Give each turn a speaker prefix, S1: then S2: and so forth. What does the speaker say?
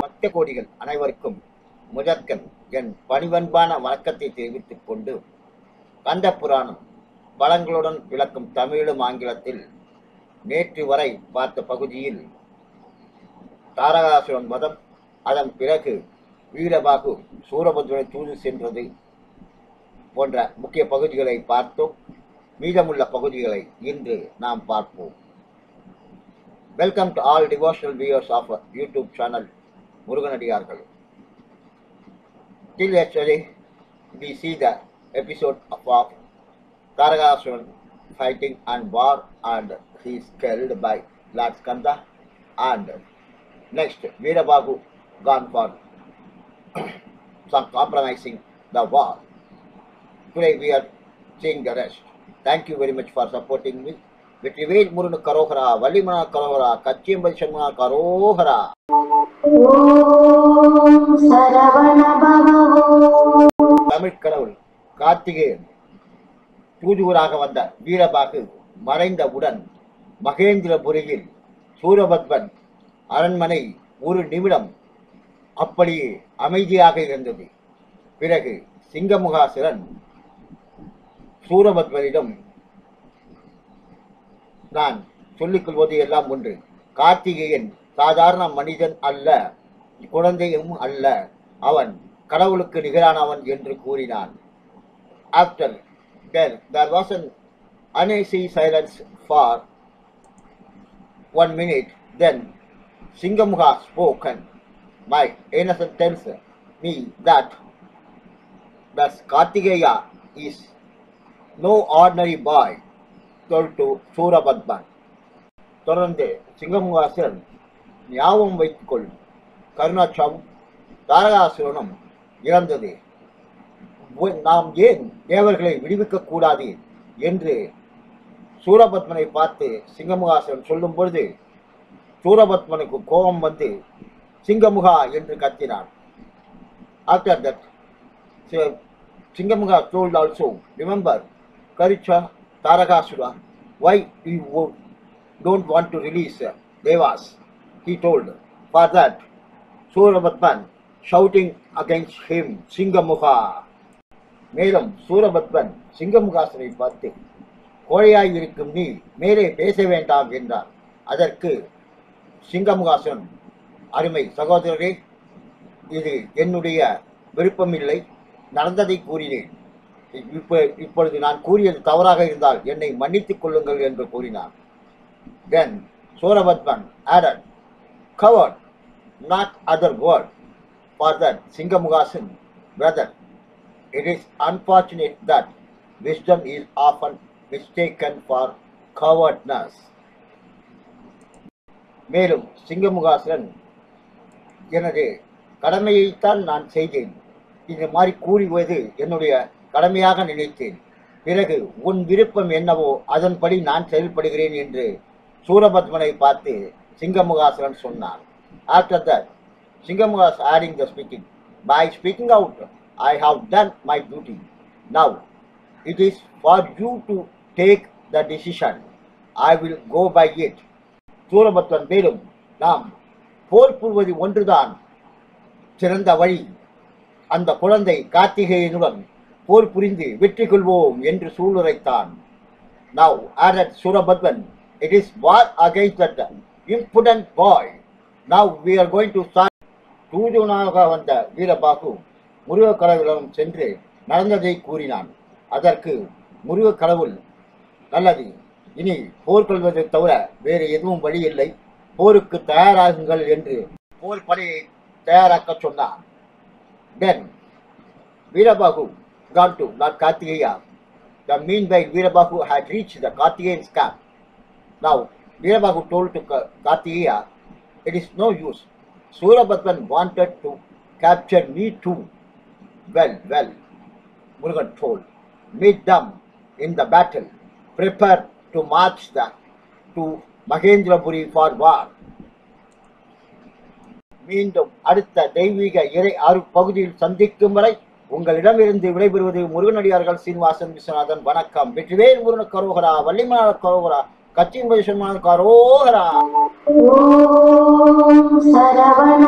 S1: பக்த கோடிகள் அனைவருக்கும் முதற்கன் என் பணிவன்பான வணக்கத்தை தெரிவித்துக் கொண்டு கந்த புராணம் பலங்களுடன் விளக்கும் தமிழும் ஆங்கிலத்தில் நேற்று வரை பார்த்த பகுதியில் தாரகாசுரன் மதம் அதன் பிறகு வீரபாகு சூரபத்ரனை தூது சென்றது போன்ற முக்கிய பகுதிகளை பார்த்தோம். மீதமுள்ள பகுதிகளை இன்று நாம் பார்ப்போம் welcome to all devotional viewers of YouTube channel Muruganadiyargal Till yesterday, we see the episode of, of Taragasuran fighting and war and he is killed by Lord Skanda and next Veerabahu gone for some compromising the war. Today we are seeing the rest. Thank you very much for supporting me. வெற்றிவேல் முருகனு கரோகரா வள்ளிமனா கரோகரா கச்சியம்பதி சண்முகா கரோகரா தமிழ் கடவுள் கார்த்திகேயன் தூதுவராக வந்த வீரபாகு மறைந்தவுடன் மகேந்திரபுரியில் சூரபத்மன் அரண்மனை ஒரு நிமிடம் அப்படியே அமைதியாக இருந்தது. பிறகு சிங்கமுகாசுரன் சூரபத்மனிடம் நான் சொல்லிக்கொள்வது எல்லாம் ஒன்று கார்த்திகேயன் சாதாரண மனிதன் அல்ல குழந்தையும் அல்ல அவன் கடவுளுக்கு நிகரானவன் என்று கூறினான் after there there was an uneasy silence for one minute then Singamukha spoken my innocent tends me that thus Karthikeya is no ordinary boy. Told to Surapadman தொடர்ந்து சிங்கமுகாசுரன் ஞாபகம் வைத்துக்கொள். கருணாட்சாவும் தாரகாசுரனும் இறந்தது. நாம் ஏன் தேவர்களை விடுவிக்க கூடாது என்று சூரபத்மனை பார்த்து சிங்கமுகாசன் சொல்லும் பொழுது சூரபத்மனுக்கு கோபம் வந்து சிங்கமுகா என்று கத்தினான். After that Singamukha told also remember கரிச்சா Tarakasura why you wo- don't want to release uh, devas? he told for that. Surapadman shouting against him Singamukha மேலும் சூரபத்மன் சிங்கமுகாசனை பார்த்து கோழையாய் இருக்கும் நீ மேலே பேச வேண்டாம் என்றார். அதற்கு சிங்கமுகாசன் அருமை சகோதரரே இது என்னுடைய விருப்பமில்லை நடந்ததை கூறினேன். இப்போ இப்பொழுது நான் கூறியது தவறாக இருந்தால் என்னை மன்னித்துக் கொள்ளுங்கள் என்று கூறினார் then Surapadman added coward not other word for that Singamukhasan brother it is unfortunate that wisdom is often mistaken for cowardness மேலும் சிங்கமுகாசன் எனது கடமையைத்தான் நான் செய்தேன் இது மாதிரி கூறிவது என்னுடைய கடமையாக நினைத்தேன். பிறகு உன் விருப்பம் என்னவோ அதன்படி நான் செயல்படுகிறேன் என்று சூரபத்மனை பார்த்து சிங்கமுகாசுரன் சொன்னார் after that Singamukhas added the speaking by speaking out I have done my duty now it is for you to take the decision I will go by it Surapadman மேலும் நாம் போர் புரிவது ஒன்றுதான். சிறந்த வழி. அந்த குழந்தை கார்த்திகேயனுடன் போர் புரிந்து வெற்றி கொள்வோம் என்று சூளுரைத்தான். Now added Surabhadran, it is war against that impudent boy Now we are going to start. தூதுவனாக வந்த வீரபாகு முருகக்கடவுளிடம் சென்று நடந்ததை கூறினான். அதற்கு முருகக்கடவுள் நல்லது இனி போர்கொள்வதை தவிர வேறு எதுவும் வழி இல்லை போருக்கு தயாராகுங்கள் என்று போர் படையை தயாராக்க சொன்னார் தென் Veerabahu gone to Lord Kartikeya. The meanwhile Veerabahu had reached the Kartikeyan's camp. Now Veerabahu told to Kartikeya, it is no use. Surabhadran wanted to capture me too. Well, well, Murugan told, meet them in the battle. Prepare to march the, to Mahendrapuri for war. மீண்டும் அடுத்த தெய்வீக இறை ஆறு பகுதியில் சந்திக்கும் வரை உங்களிடமிருந்து விடைபெறுவது முருகனடியார்கள் சீனிவாசன் விஸ்வநாதன். வணக்கம். வெற்றிவேல் முருகன் கரோகரா வள்ளிமலர் கரோகரா கச்சின் பரிசுமான் கரோகரா.
S2: சரவண